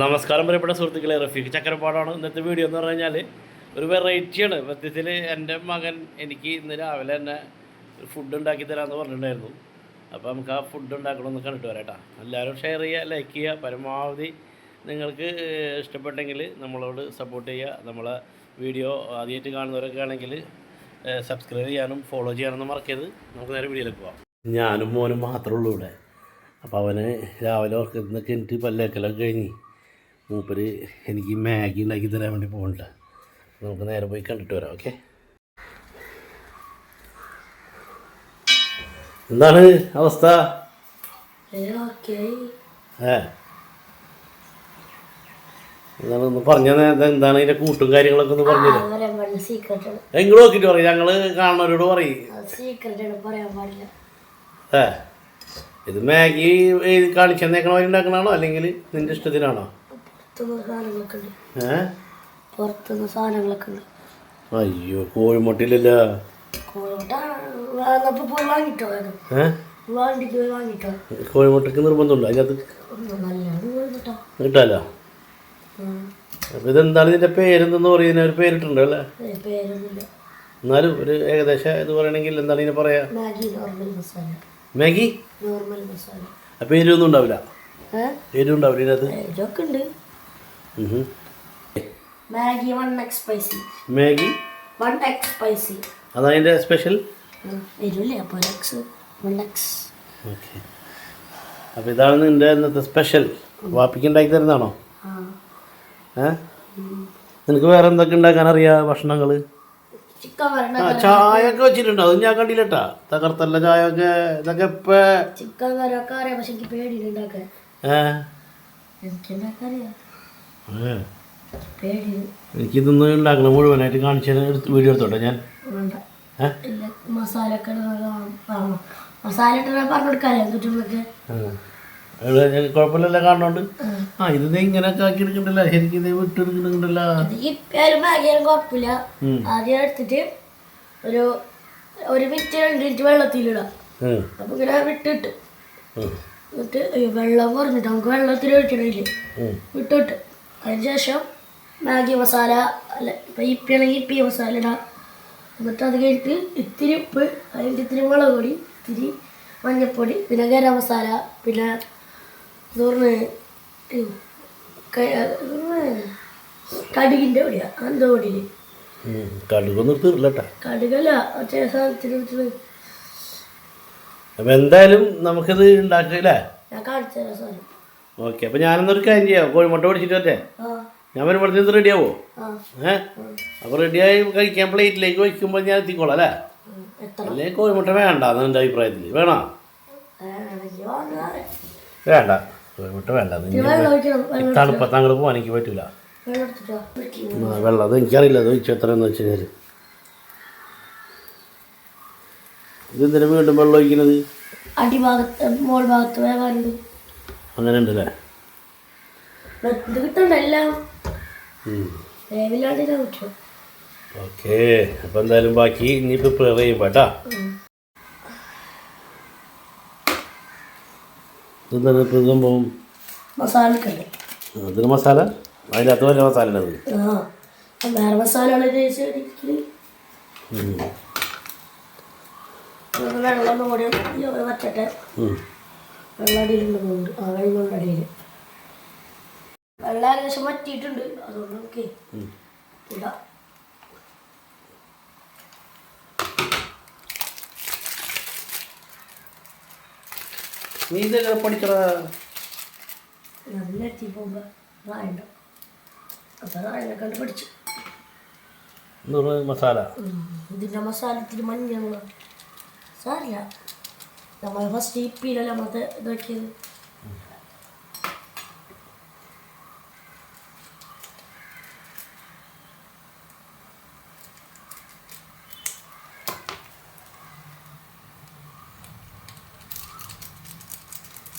നമസ്കാരം പ്രിയപ്പെട്ട സുഹൃത്തുക്കളെ റഫീഖ് ചക്കരപ്പാടാണ് ഇന്നത്തെ വീഡിയോ എന്ന് പറഞ്ഞു കഴിഞ്ഞാൽ ഒരു വെറൈറ്റിയാണ് സത്യത്തിൽ എന്റെ മകൻ എനിക്ക് ഇന്ന് രാവിലെ തന്നെ ഫുഡ് ഉണ്ടാക്കി തരാമെന്ന് പറഞ്ഞിട്ടുണ്ടായിരുന്നു. അപ്പോൾ നമുക്ക് ആ ഫുഡ് ഉണ്ടാക്കണമെന്ന് കണ്ടിട്ട് വരാട്ടാ എല്ലാവരും ഷെയർ ചെയ്യുക ലൈക്ക് ചെയ്യുക. പരമാവധി നിങ്ങൾക്ക് ഇഷ്ടപ്പെട്ടെങ്കിൽ നമ്മളോട് സപ്പോർട്ട് ചെയ്യുക. നമ്മളെ വീഡിയോ ആദ്യമായിട്ട് കാണുന്നവരൊക്കെ ആണെങ്കിൽ സബ്സ്ക്രൈബ് ചെയ്യാനും ഫോളോ ചെയ്യാനൊന്നും മറക്കരുത്. നമുക്ക് നേരെ വീഡിയോയിലേക്ക് പോവാം. ഞാനും മോനും മാത്രമേ ഉള്ളൂ ഇവിടെ. അപ്പോൾ അവന് രാവിലെ ഓർക്കുന്നൊക്കെ എനിക്ക് പല്ലേക്കലൊക്കെ കഴിഞ്ഞ് മൂപ്പര് എനിക്ക് മാഗി ഉണ്ടാക്കി തരാൻ വേണ്ടി പോകുന്നുണ്ട് നമുക്ക് നേരെ പോയി കണ്ടിട്ട് വരാം ഓക്കെ? എന്താണ് അവസ്ഥ? ഏ. എന്താണ് ഒന്ന് പറഞ്ഞ എന്താണ് അതിന്റെ കൂട്ടും കാര്യങ്ങളൊക്കെ ഒന്ന് പറഞ്ഞു പറയാൻ പാടില്ല. സീക്രട്ട് ആണ്. എങ്കിലും നോക്കിയിട്ട് പറയും ഞങ്ങൾ കാണുന്നവരോട് പറയും. ഏ. ഇത് മാഗി എഴുതി കാണിച്ചെന്നേക്കണ വഴി ഉണ്ടാക്കണാണോ അല്ലെങ്കിൽ നിന്റെ ഇഷ്ടത്തിനാണോ? സാധനങ്ങളൊക്കെ ഉണ്ട്. ഏ? പുറത്തുനിന്ന് സാധനങ്ങളൊക്കെ ഉണ്ട്. അയ്യോ കോഴിമുട്ടയില്ലല്ലോ. കോഴിമുട്ടക്ക് നിർബന്ധമുണ്ട്? അതിനകത്ത് കിട്ടാലോ? അപ്പൊ ഇതെന്താണ് ഇതിന്റെ പേരെന്തെന്ന് പറയുന്ന ഒരു പേരിട്ടുണ്ട് അല്ലേ? എന്നാലും ഒരു ഏകദേശം ഇത് പറയണെങ്കിൽ എന്താണ് ഇതിനെ പറയാ? മാഗി ആ പേരൊന്നും ഉണ്ടാവില്ല. എരിവുണ്ടാവില്ല ഇതിനകത്ത്. Maggi one X spicy Maggi one X spicy അതാണ് സ്പെഷ്യൽ വരില്ലേ അപ്പോൾ എക്സ് വൺ എക്സ് ഓക്കെ അപ്പോൾ ഇതാണ് നിന്റെ ഇന്നത്തെ സ്പെഷ്യൽ വാപ്പിക്ക് ഉണ്ടാക്കി തരുന്നതാണോ? ഏ? നിനക്ക് വേറെ എന്തൊക്കെ ഉണ്ടാക്കാൻ അറിയാം ഭക്ഷണങ്ങൾ ചായ ഒക്കെ വെച്ചിട്ടുണ്ട്. അത് ഞാൻ കണ്ടില്ലട്ടാ. തകർത്തല്ല ചായ ഒക്കെ ഇതൊക്കെ ഇപ്പൊ ചിക്കൻ കറിയൊക്കെ അറിയാം പക്ഷെ എനിക്ക് പേടിയുണ്ട് ഉണ്ടാക്കാൻ. ഏ? എനിക്ക് എനിക്കിതൊന്ന് ഉണ്ടാക്കണം മുഴുവനായിട്ട് കാണിച്ചു എടുത്ത് വീഡിയോ എടുത്തോട്ടെ ഞാൻ? മസാല മസാല ഞാൻ കുഴപ്പമില്ലല്ലോ കാണുന്നുണ്ട് ആ. ഇത് ഇങ്ങനെയൊക്കെ ആക്കി എടുക്കണ്ടല്ല. ശരിക്കും ഇത് വിട്ടെടുക്കണ്ടല്ല കുഴപ്പമില്ല. ആദ്യം എടുത്തിട്ട് ഒരു ഒരു മിനിറ്റ് രണ്ട് മിനിറ്റ് വെള്ളത്തിലിടാം. അപ്പൊ ഇങ്ങനെ വിട്ടിട്ട്. എന്നിട്ട് വെള്ളം കുറഞ്ഞിട്ട് നമുക്ക് വെള്ളത്തിൽ ഒഴിക്കണില്ലേ. വിട്ടിട്ട്. അതിന് ശേഷം മാഗി മസാല അല്ല ഇപ്പം ഇപ്പിയാണെങ്കിൽ ഇപ്പി മസാല ഇടാം. എന്നിട്ട് അത് കഴിഞ്ഞിട്ട് ഇത്തിരി ഉപ്പ് അതിന്റെ ഇത്തിരി മുളക് പൊടി ഇത്തിരി മഞ്ഞൾപ്പൊടി പിന്നെ ഗരം മസാല പിന്നെ ഇതോർന്ന് കടുകിന്റെ പൊടിയാ. എന്തോ പൊടിയിൽ ഉം. കടുകൊന്നും തീർല്ലട്ടാ കടുകല്ല മറ്റേ സാധനത്തിന് വെച്ചത്. അപ്പം എന്തായാലും നമുക്കിത് ഉണ്ടാക്കില്ലേ ഞാൻ കാണിച്ചു തരാം സാധനം. ഓക്കെ അപ്പം ഞാനെന്നൊരു കാര്യം ചെയ്യാം. കോഴിമുട്ട പൊടിച്ചിട്ട് വരട്ടെ? ആ. ഞാൻ വരുമ്പോഴത്തേക്ക് റെഡി റെഡിയാവോ ആ. അപ്പൊ അപ്പോൾ റെഡിയായി കഴിക്കാൻ പ്ലേറ്റിലേക്ക് വയ്ക്കുമ്പോൾ ഞാൻ എത്തിക്കോളാം അല്ലേ? അല്ലെ കോഴിമുട്ട വേണ്ട എന്റെ അഭിപ്രായത്തിൽ വേണോ? വേണ്ട. കോഴിമുട്ട വേണ്ട. തണുപ്പത്ത് അങ്ങോട്ട് പോകാൻ എനിക്ക് പറ്റൂല. വെള്ളം അത് എനിക്കറിയില്ല. അത് ഒഴിച്ചു എത്രയെന്ന് വെച്ച് കഴിഞ്ഞാൽ ഇതെന്തിനാ വീണ്ടും വെള്ളം ഒഴിക്കുന്നത്? അടിഭാഗത്ത് മോൾ ഭാഗത്ത് വേവാനുണ്ട് അങ്ങനെ ഉണ്ടല്ലേ ഇത് ഓക്കെ. അപ്പോൾ എന്തായാലും ബാക്കി ഇനി പ്രിപ്പയർ ചെയ്യുമ്പോൾ കേട്ടാ. ഇതെന്താണ് ഇപ്പോൾ ഇത് സംഭവം? മസാലക്കല്ലേ അതിന് മസാല? അതിനകത്ത് വല്ല മസാല ഉണ്ട് വേറെ തേച്ചിട്ട് വെള്ളം കൂടി വറ്റട്ടെ. ഉം. വെള്ളം അടിയിലുണ്ട് പോകുന്നുണ്ട് ആ വെള്ളമുണ്ട് അടിയിൽ. വെള്ളം ഏകദേശം വറ്റിയിട്ടുണ്ട്. അതുകൊണ്ട് നമുക്ക് ഉം. ഇടാം. നീ ഇതെങ്ങനെ പഠിക്കണ നല്ല എത്തി പോകുമ്പോൾ റായുണ്ട്. അപ്പോൾ റായനെ കണ്ട് പഠിച്ചു മസാല? ഇതിന്റെ മസാല ഇത്തിരി മഞ്ഞൾ സാരില്ല നമ്മൾ ഫസ്റ്റ് ഇപ്പിയിലല്ല നമ്മളത് ഇതാക്കിയത്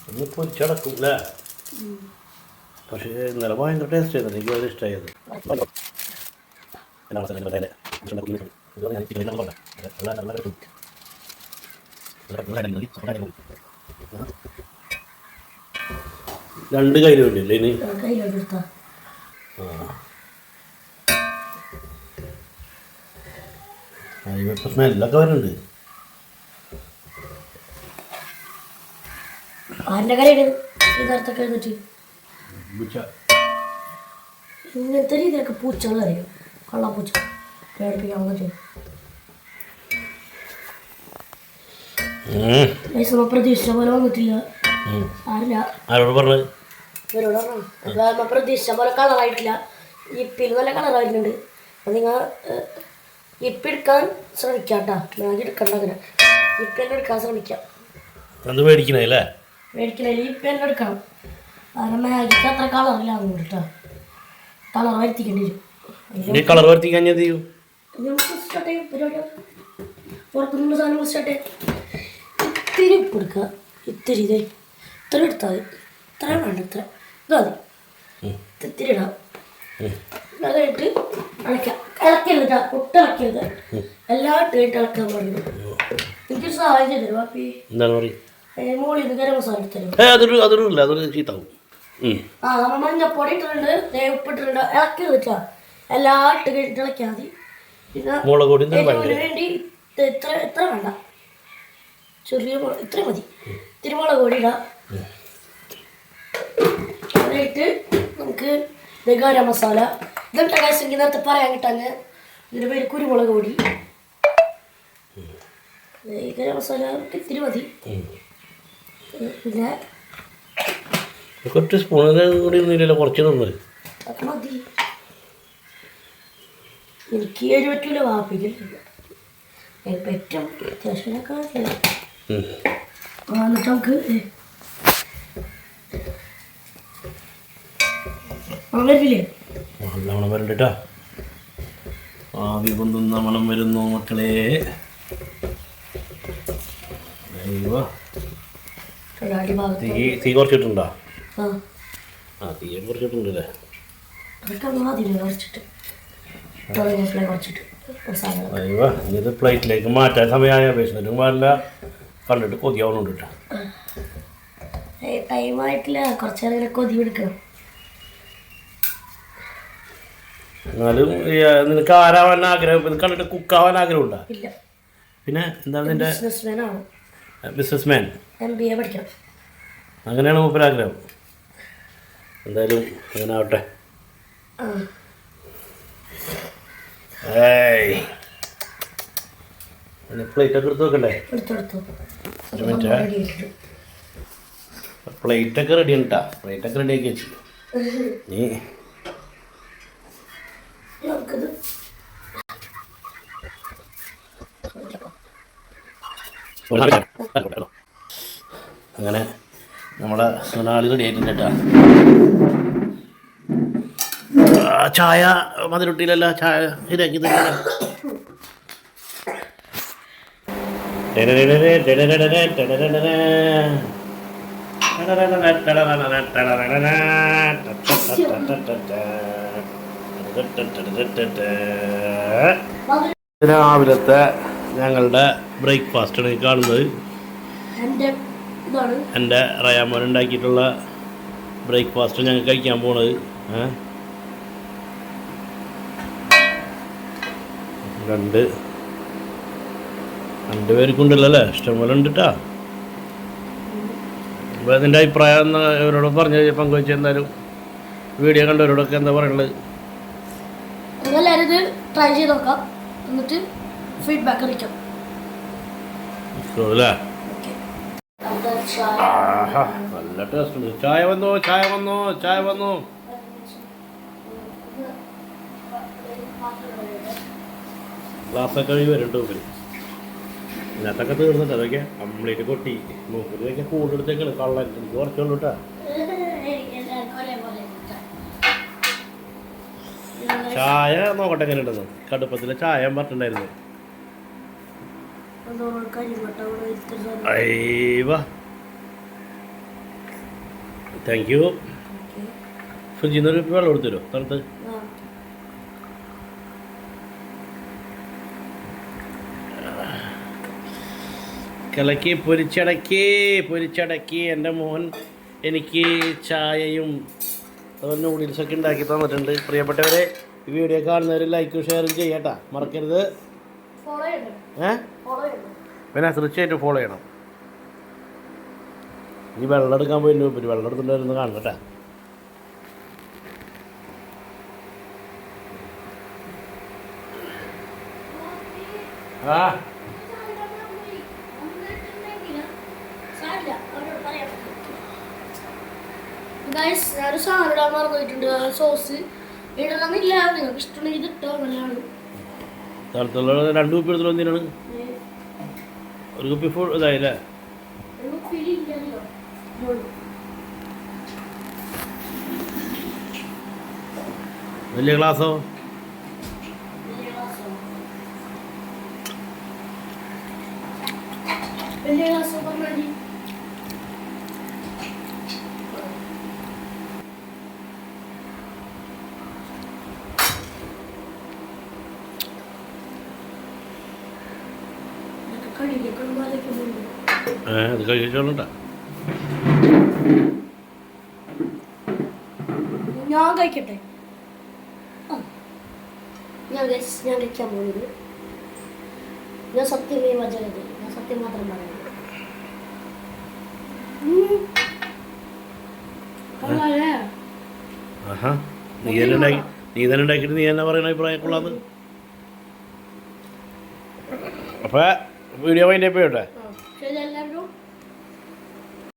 ഒന്ന് പൊരിച്ചടക്കും അല്ലേ പക്ഷേ ഇന്നലെ ഭയങ്കര ടേസ്റ്റ് ആയിരുന്നു എനിക്ക് വളരെ ഇഷ്ടമായത് ഇത് ഞാൻ ചിക്കൻ നല്ല നല്ല നല്ല രണ്ട് കയ്യിൽ വേണ്ടിയല്ലേ ഇനി? ഇപ്പം സ്മെല്ലൊക്കെ വരുന്നുണ്ട്. ആരുടെ നേരത്തൊക്കെ എഴുന്നിട്ട് ഉച്ച. ഇങ്ങനത്തെ രീതിയിലൊക്കെ പൂച്ചകളറിയോ കള്ളപ്പൂച്ച. പേടിപ്പിക്കാൻ പറ്റും പൈസ പോലെ വന്നിട്ടില്ല. ആരില്ല. ആരോട് പറഞ്ഞത്? ഇവരോടാണ് നമ്മ പ്രതീക്ഷിച്ച പോലെ കളറായിട്ടില്ല ഇപ്പിൽ നല്ല കളറായിട്ടുണ്ട് അപ്പം നിങ്ങൾ ഇപ്പെടുക്കാൻ ശ്രമിക്കാം കേട്ടോ മാഗി എടുക്കണ്ട അങ്ങനെ. ഇപ്പം തന്നെ എടുക്കാൻ ശ്രമിക്കാം. അത് മേടിക്കണേ അല്ലേ? മേടിക്കണമെങ്കിൽ ഇപ്പം തന്നെ എടുക്കണം. കാരണം മാഗിക്ക് അത്ര കളറില്ല അതുകൊണ്ട് കേട്ടോ കളർ വരുത്തിക്കേണ്ടി വരും. കളർ വരുത്തി കഴിഞ്ഞാൽ ചെയ്യും? നമുക്ക് സ്റ്റാർട്ട് ചെയ്യും ഇത്തിരി ഉപ്പ് എടുക്കുക ഇത്തിരി ഇതേ ഇത്ര എടുത്താൽ മതി. ഇത്ര വേണ്ട ഇത്ര. ഇത് മതി. ഇത് ഇത്തിരി ഇടാം. അത് കഴിഞ്ഞിട്ട് ഇളക്കാം ഇളക്കരുത് ഒട്ടിളക്കരുത് എല്ലാ ഇളക്കരുത് എല്ലാം ഇട്ട് ഇളക്കാൻ പാടില്ല എനിക്കൊരു സഹായം ചെയ്തു തരും ബാപ്പി? എന്താണ് പറയും? മുകളിൽ നിന്ന് ഗരം മസാല തരും. അതൊരു അതൊരു ഇല്ല. അതൊരു ചീത്താവും. ആ നമ്മൾ മഞ്ഞപ്പൊടി ഇട്ടിട്ടുണ്ട്. ഉപ്പിട്ടിട്ടുണ്ട്. വെച്ചാ എല്ലാം ഇട്ട് കഴിഞ്ഞിട്ട് ഇളക്കിയാൽ മതി. പിന്നെ വേണ്ടി ഇത് ഇത്ര ഇത്ര വേണ്ട. ചെറിയ മുളക് ഇത്ര മതി. ഇത്തിരി മുളക് പൊടി ഇടാം. അതായിട്ട് നമുക്ക് ബഗാര ഗരം മസാല. ഇതുണ്ട കാശെങ്കിൽ നേരത്തെ പറയാൻ കിട്ടാന്ന് ഇതിന്റെ പേര് കുരുമുളക് പൊടി. ബഗാര മസാല ഇത്തിരി മതി. പിന്നെ കുറച്ച് കൂടി ഒന്നുമില്ലല്ലോ കുറച്ച് തന്നത് അത് മതി. എനിക്ക് എരിവ് പറ്റൂല വാപ്പിക്കില്ല പറ്റും അത്യാവശ്യമൊക്കെ ഉം. എന്നിട്ട് നമുക്ക് വരില്ലേ? നല്ല മണം വരണ്ടിട്ടാ ആവി പൊന്തുന്ന മണം വരുന്നു മക്കളെ. തീ തീ കുറച്ചിട്ടുണ്ടോ? ആ. തീ കുറച്ചിട്ടുണ്ടല്ലേ അതൊക്കെ ഒന്ന് ആദ്യമേ കുറച്ചിട്ട്. തുടങ്ങിയപ്പോഴേ കുറച്ചിട്ട്. അയ്യോ ഇനി ഇത് പ്ലേറ്റിലേക്ക് മാറ്റാൻ സമയമായ വിശന്നിട്ടും പാടില്ല. കണ്ടിട്ട് കൊതിയാവുന്നുണ്ട് കേട്ടോ. ടൈമായിട്ടില്ല കുറച്ച് നേരം കൊതി എടുക്കണം എന്നാലും നിനക്ക് ആരാവാൻ ആഗ്രഹം? ഇത് കണ്ടിട്ട് കുക്കാവാൻ ആഗ്രഹമുണ്ടോ? ഇല്ല. പിന്നെ എന്താണ് നിന്റെ ബിസിനസ്മാൻ ആണ്. Business man M B A പഠിക്കണം. അങ്ങനെയാണ് മൂപ്പരാഗ്രഹം. എന്തായാലും അങ്ങനെ ആവട്ടെ ഏയ്. പ്ലേറ്റ് ഒക്കെ എടുത്ത് വെക്കണ്ടേ? ഒരു മിനിറ്റ്. റെഡി ആയിട്ടുണ്ട് പ്ലേറ്റ് ഒക്കെ റെഡി ആക്കി വെച്ചു. നീ അങ്ങനെ നമ്മളെ സുനാളി റെഡി ആയിട്ടുണ്ട് കേട്ടാ. ചായ മധുരൊട്ടിയിലല്ല ചായ ശരിയാക്കി തരില്ല രാവിലത്തെ ഞങ്ങളുടെ ബ്രേക്ക്ഫാസ്റ്റാണ് ഈ കാണുന്നത്. എന്റെ റയാമോൻ ഉണ്ടാക്കിയിട്ടുള്ള ബ്രേക്ക്ഫാസ്റ്റ് ഞങ്ങൾ കഴിക്കാൻ പോണത്? രണ്ട് രണ്ട് പേർക്കുണ്ടല്ലോ അല്ലേ? ഇഷ്ടംപോലെ ഉണ്ടിട്ടാ. അപ്പോൾ അതിന്റെ അഭിപ്രായം എന്ന് ഇവരോട് പറഞ്ഞ് പങ്കുവെച്ച് എന്തായാലും വീഡിയോ കണ്ടവരോടൊക്കെ എന്താ പറയുന്നത് നിങ്ങളെല്ലാവരും ഇത് ട്രൈ ചെയ്ത് നോക്കാം. എന്നിട്ട് ഫീഡ്ബാക്ക് അറിയിക്കാം. അല്ലേ ചായ. ആഹാ നല്ല ടേസ്റ്റ് ഉണ്ട്. ചായ വന്നോ? ചായ വന്നോ? ചായ വന്നോ? ഗ്ലാസ്സൊക്കെ കഴുകി വരുന്നുണ്ട് മൂപ്പര് ഇതിനകത്തൊക്കെ തീർന്നിട്ട് അതൊക്കെ കംപ്ലീറ്റ് കൊട്ടി. മൂപ്പരിതൊക്കെ കൂടുതലെടുത്തേക്കാണ് കള്ളൻ. എനിക്ക് കുറച്ചുള്ളൂ കേട്ടോ ചായ നോക്കട്ടെ എങ്ങനെ ഉണ്ടെന്ന് കടുപ്പത്തിലെ ചായ പറഞ്ഞിട്ടുണ്ടായിരുന്നു. താങ്ക് യു ഫ്രിഡ്ജിന്ന് ഫ്രിഡ്ജിൽ നിന്ന് ഒരു വെള്ളം എടുത്തരോ തണുത്ത്. കിളക്കി പൊരിച്ചടക്കി പൊരിച്ചടക്കി. എന്റെ മോൻ എനിക്ക് ചായയും അതുപോലെ നൂഡിൽസൊക്കെ ഉണ്ടാക്കി തന്നിട്ടുണ്ട്. പ്രിയപ്പെട്ടവരെ ഈ വീഡിയോ കാണുന്നവർ ലൈക്കും ഷെയറും ചെയ്യട്ടാ. മറക്കരുത്. ഏ? പിന്നെ തീർച്ചയായിട്ടും ഫോളോ ചെയ്യണം. ഈ വെള്ളം എടുക്കാൻ പോയി പിന്നെ വെള്ളം എടുത്തിട്ടുണ്ടായിരുന്നു കാണണം കേട്ടാ. ആ. ഗൈസ് ഞാനൊരു സാധനം ഇടാൻ മറന്നിട്ടുണ്ട് സോസ് ഇടണമെന്നില്ല നിങ്ങൾക്ക് ഇഷ്ടമുണ്ടെങ്കിൽ ഇത് ഇട്ടോ. നല്ലതാണ് രണ്ട് കുപ്പി എന്തിനാണ് ഒരു കുപ്പി ഫുൾ ഇതായില്ലേ ഒരു ഫീലില്ലല്ലോ വലിയ ഗ്ലാസോ വലിയ ഗ്ലാസ് പറഞ്ഞാൽ അത് കഴിച്ചോളൂട്ടാ. ഞാൻ കഴിക്കട്ടെ. ഞാൻ ഞാൻ കഴിക്കാൻ പോകുന്നത് ഞാൻ സത്യമേ വചനത് ഞാൻ സത്യം മാത്രം പറയുന്നത്. നീ തന്നെ നീ തന്നെ ഉണ്ടാക്കിയിട്ട് നീ തന്നെ അഭിപ്രായം കൊള്ളാന്ന് അപ്പോൾ വീഡിയോ വൈൻഡപ്പ് ചെയ്യട്ടെ ആ.